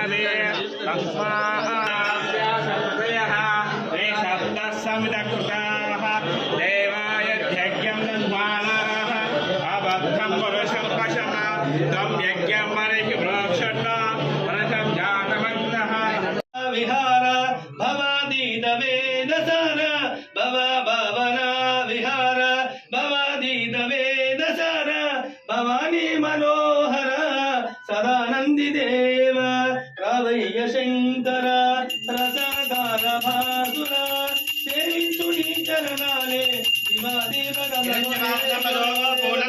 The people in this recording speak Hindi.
अमे देवाय यज्ञं दन्वानाः अबद्धं पुरुषं पशम तं यज्ञं मरिः विहार भवादीतवेदसार भव भवना विहार भवादीतवेदसार भवानी मनोहर శంకర రసగార భాసుర సేవించు నీ చరణాలే శివాదేవ బోలో